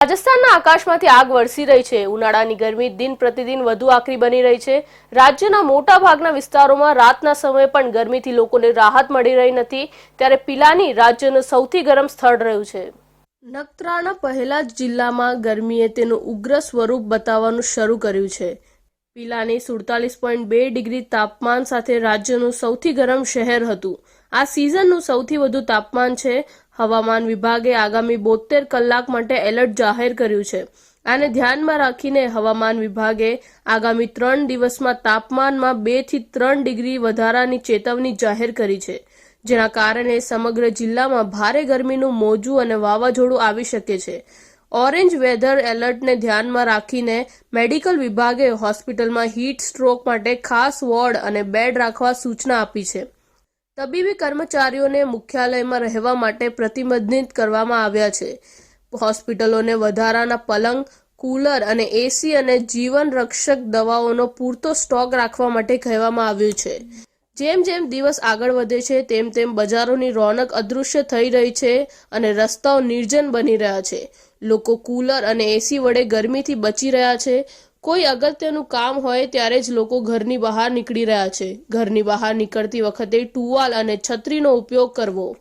રાજસ્થાનના આકાશમાંથી આગ વરસી રહી છે. ઉનાળાની ગરમી દિન પ્રતિદિન વધુ આકરી બની રહી છે. રાજ્યના મોટા ભાગના વિસ્તારોમાં રાતના સમયે પણ ગરમીથી લોકોને રાહત મળી રહી નથી. ત્યારે પિલાની રાજ્યનું સૌથી ગરમ સ્થળ રહ્યું છે. નખત્રાણા પહેલા જ જિલ્લામાં ગરમીએ તેનું ઉગ્ર સ્વરૂપ બતાવવાનું શરૂ કર્યું છે. પિલાની સુડતાલીસ પોઈન્ટ બે ડિગ્રી તાપમાન સાથે રાજ્યનું સૌથી ગરમ શહેર હતું. આ સિઝનનું સૌથી વધુ તાપમાન છે. હવામાન વિભાગે આગામી બોતેર કલાક માટે એલર્ટ જાહેર કર્યું છે. આને ધ્યાનમાં રાખીને હવામાન વિભાગે આગામી ત્રણ દિવસમાં તાપમાનમાં બેથી ત્રણ ડિગ્રી વધારાની ચેતવણી જાહેર કરી છે, જેના કારણે સમગ્ર જિલ્લામાં ભારે ગરમીનું મોજું અને વાવાઝોડું આવી શકે છે. ઓરેન્જ વેધર એલર્ટને ધ્યાનમાં રાખીને મેડિકલ વિભાગે હોસ્પિટલમાં હીટ સ્ટ્રોક માટે ખાસ વોર્ડ અને બેડ રાખવા સૂચના આપી છે. તબીબી કર્મચારીઓને મુખ્યાલયમાં રહેવા માટે પ્રતિબંધિત કરવામાં આવ્યા છે. હોસ્પિટલોને વધારાના પલંગ, કુલર અને એસી અને જીવન રક્ષક દવાઓનો પૂરતો સ્ટોક રાખવા માટે કહેવામાં આવ્યું છે. જેમ જેમ દિવસ આગળ વધે છે, તેમ તેમ બજારોની રોનક અદૃશ્ય થઈ રહી છે અને રસ્તાઓ નિર્જન બની રહ્યા છે. લોકો કુલર અને એસી વડે ગરમીથી બચી રહ્યા છે. કોઈ અગત્યનું કામ હોય ત્યારે જ લોકો ઘરની બહાર નીકળી રહ્યા છે. ઘરની બહાર નીકળતી વખતે ટુવાલ અને છત્રીનો ઉપયોગ કરવો.